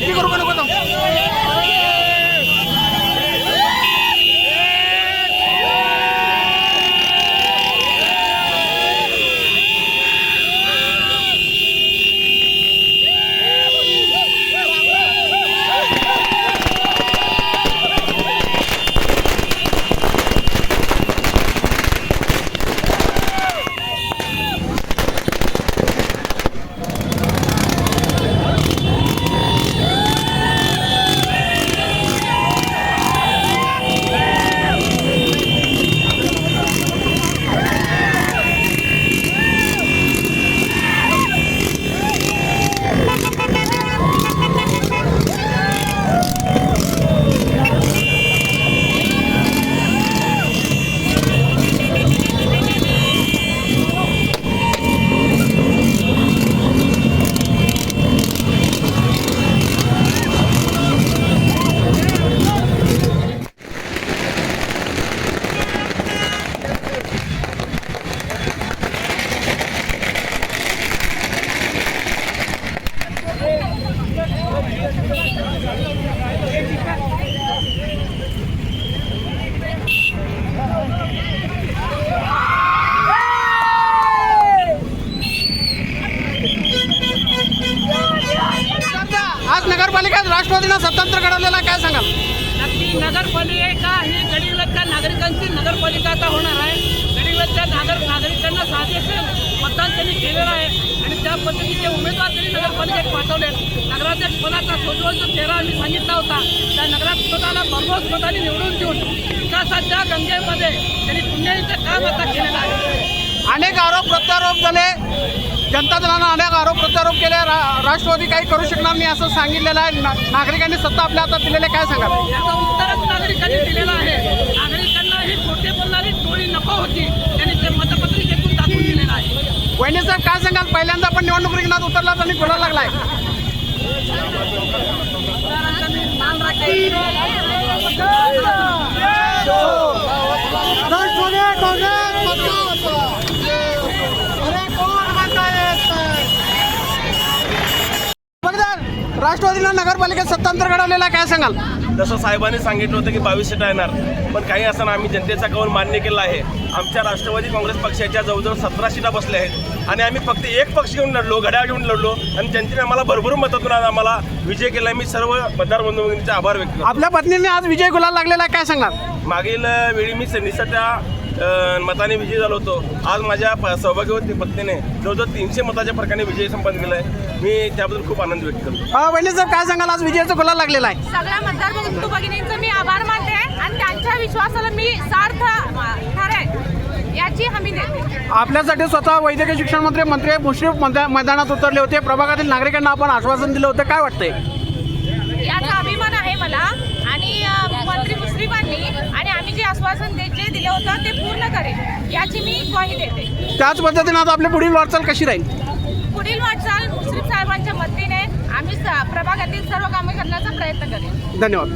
আপনি করবেন राष्ट्रवादीनं स्वतंत्र घडवलेला काय सांगाल? नक्की नगरपालिका ही गडीवलच्या नागरिकांची नगरपालिका आता होणार आहे? गडीवलच्या नागर नागरिकांना साजेसे मतदान त्यांनी केलेलं आहे आणि त्या पद्धतीचे उमेदवार त्यांनी नगरपालिकेत पाठवले नगराध्यक्ष पदाचा सोजवळचा चेहरा आम्ही सांगितला होता. त्या नगराध्यक्षपदाला भरघोस मताने निवडून देऊन विकासाच्या गंगेमध्ये त्यांनी पुण्याचं काम आता केलेलं आहे. अनेक आरोप प्रत्यारोप झाले जनता दलानं अनेक आरोप प्रत्यारोप केले रा- राष्ट्रवादी काही करू शकणार नाही असं सांगितलेलं आहे ना- नागरिकांनी सत्ता आपल्या हातात दिलेले काय सांगाल याचं उत्तरच नागरिकांनी दिलेलं आहे नागरिकांना ही खोटे बोलणारी टोळी नको होती त्यांनी ते मतपत्रिकेतून दाखवून दिलेलं आहे वहिनी साहेब काय सांगाल पहिल्यांदा पण निवडणूक रिंगणात उतरला आणि बोलायला लागलाय मान राष्ट्रवादीनं नगरपालिकेत सत्तांतर घडवलेला काय सांगाल? जसं साहेबांनी सांगितलं होतं की बावीस सीटा येणार. पण काही असताना आम्ही जनतेचा कौल मान्य केला आहे. आमच्या राष्ट्रवादी काँग्रेस पक्षाच्या जवळजवळ सतरा सीटा बसल्या आहेत. आणि आम्ही फक्त एक पक्ष घेऊन लढलो घड्याळ घेऊन लढलो. आणि जनतेने आम्हाला भरभरून मतातून आज आम्हाला विजय केला मी सर्व मतदार बंधूंचे आभार व्यक्त करतो. आपल्या पत्नीने आज विजय गुलाल लागलेला आहे काय सांगाल? मागील वेळी मी निसटत्या मताने विजयी झालो होतो. आज माझ्या सौभाग्यवती पत्नीने. जवळजवळ तीनशे मताच्या फरकाने विजय संपादन केला आहे मी त्याबद्दल खूप आनंद व्यक्त करतो. साहेब काय सांगाल? आज विजयाचा गुलाल लागलेला आहे. सगळ्या मतदार बंधू भगिनींचं मी आभार मानते आणि त्यांच्या विश्वासाला मी सार्थ ठरेल याची हमी देते. आपल्यासाठी स्वतः वैद्यकीय शिक्षण मंत्री मंत्री मुश्रीफ मैदा- मैदानात उतरले होते. प्रभागातील नागरिकांना आपण आश्वासन दिलं होतं. काय वाटतंय? याचा अभिमान आहे मला आणि अ, मंत्री मुश्रीफांनी आणि आम्ही जे आश्वासन दे जे दिलं होतं ते पूर्ण करेल याची मी ग्वाही देते. त्याच पद्धतीने आता आपली पुढील वाटचाल कशी राहील? प्रभागातील सर्व कामे करण्याचा प्रयत्न करेन. धन्यवाद.